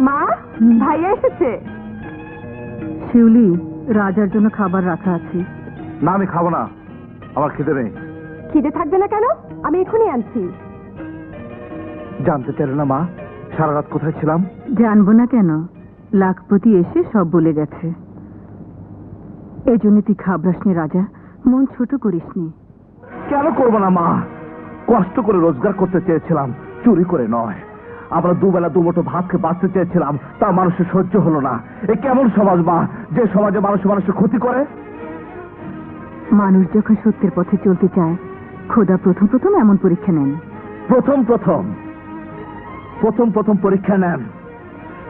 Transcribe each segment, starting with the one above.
মা ভাইয়া এসেছে। শিউলি রাজার জন্য খাবার রাখা আছে। না আমি খাব না। আমার খেতে নেই। খিদে থাকবে না কেন? আমি এখনই আনছি। জানতে চাইলে না মা? সারা রাত কোথায় ছিলাম? জানব না কেন? লাখপতি এসে সব বলে গেছে। এই জন্য তুই খাবরাসনি রাজা। মন ছোট করিসনি কেন করব না মা? কষ্ট করে রোজগার করতে চেয়েছিলাম চুরি করে নয়। আমরা দুবেলা দুমুঠো ভাতকে বাঁচতে চেয়েছিলাম তা মানুষের সহ্য হলো না। এ কেমন সমাজ মা? যে সমাজে মানুষ মানুষের ক্ষতি করে? মানুষ যখন সত্যের পথে চলতে চায় খোদা প্রথম প্রথম এমন পরীক্ষা নেন। প্রথম প্রথম। প্রথম প্রথম পরীক্ষা নেন।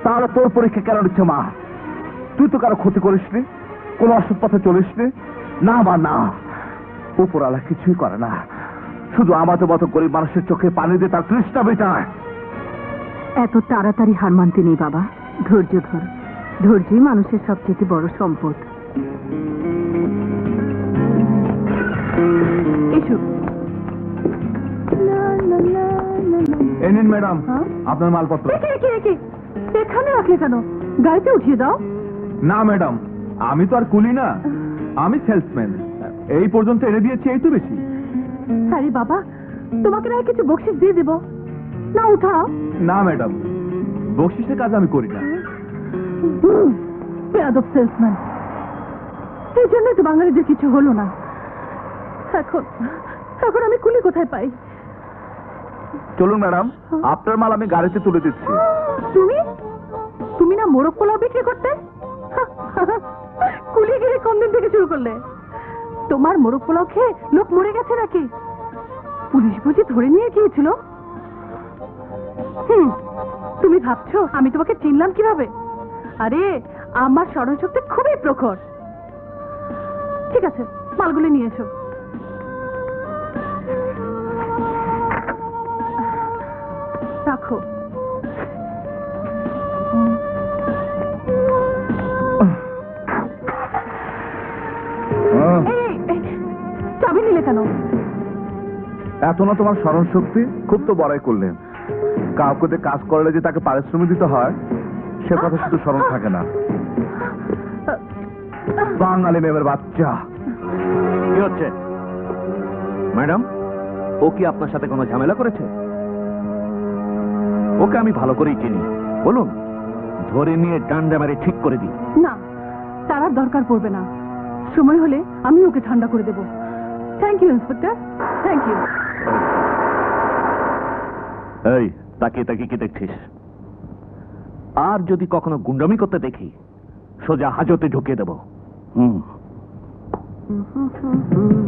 তাহলে তোর পরীক্ষা কেন নিচ্ছে মা? তুই তো কারও ক্ষতি করিসনি কোন অসৎ পথে চলিসনি। না মা না। উপরালা কিছুই করে না। শুধু আমাদের মতো গরিব মানুষের চোখে পানি দিয়ে তার তৃষ্ণা মেটায়। এত তাড়াতাড়ি হার মানতে নেই বাবা। ধৈর্য ধর। ধৈর্যই মানুষের সবচেয়ে বড় সম্পদ। এসো। এ নিন ম্যাডাম হ্যাঁ? আপনার মালপত্র। রেখে রেখে রেখে এখানে রাখলে কেন? গাড়িতে উঠিয়ে দাও। না ম্যাডাম আমি তো আর কুলি না। আমি সেলসম্যান। এই পর্যন্ত এনে দিয়েছি এই তো বেশি। আরে বাবা তোমাকে না কিছু বকশিস দিয়ে দেবো? না উঠাও না ম্যাডাম। বকশিসের কাজ আমি করি না। পেয়াদব সেলসম্যান এই জন্যই তো বাঙালিদের কিছু হলো না। এখন এখন আমি কুলি কোথায় পাই? চলুন ম্যাডাম আপনার মাল আমি গাড়িতে তুলে দিচ্ছি। তুমি? তুমি না মোরগ পোলাও বিক্রি করতে? কুলি গিয়ে কোন দিন থেকে শুরু করলে? তোমার মোরগ পোলাও খেয়ে লোক মরে গেছে নাকি? পুলিশ বুঝি ধরে নিয়ে গিয়েছিল? হুম তুমি ভাবছ আমি তোমাকে চিনলাম কীভাবে? আরে আমার স্মরণশক্তি খুবই প্রখর। ঠিক আছে মালগুলি নিয়ে এসো। রাখো। চাবি নিলে কেন? এত না তোমার স্মরণ শক্তি খুব তো বড়াই করলেন। কাউকে কাজ করলে যে তাকে পারিশ্রমিক দিতে হয়, সে কথা শুধু স্মরণ থাকে না। বাঙালি মেমের বাচ্চা। কি হচ্ছে? ম্যাডাম, ও কি আপনার সাথে কোনো ঝামেলা করেছে? ওকে আমি ভালো করেই চিনি। বলুন, ধরে নিয়ে ডান্ডা মারে ঠিক করে দিই না, তার দরকার পড়বে না। সময় হলে আমি ওকে ঠান্ডা করে দেব। Thank you inspector thank you এই, তাকিয়ে তাকিয়ে কি দেখছিস? আর যদি কখনো গুন্ডামি করতে দেখি, সোজা হাজতে ঢুকিয়ে দেব। হুম।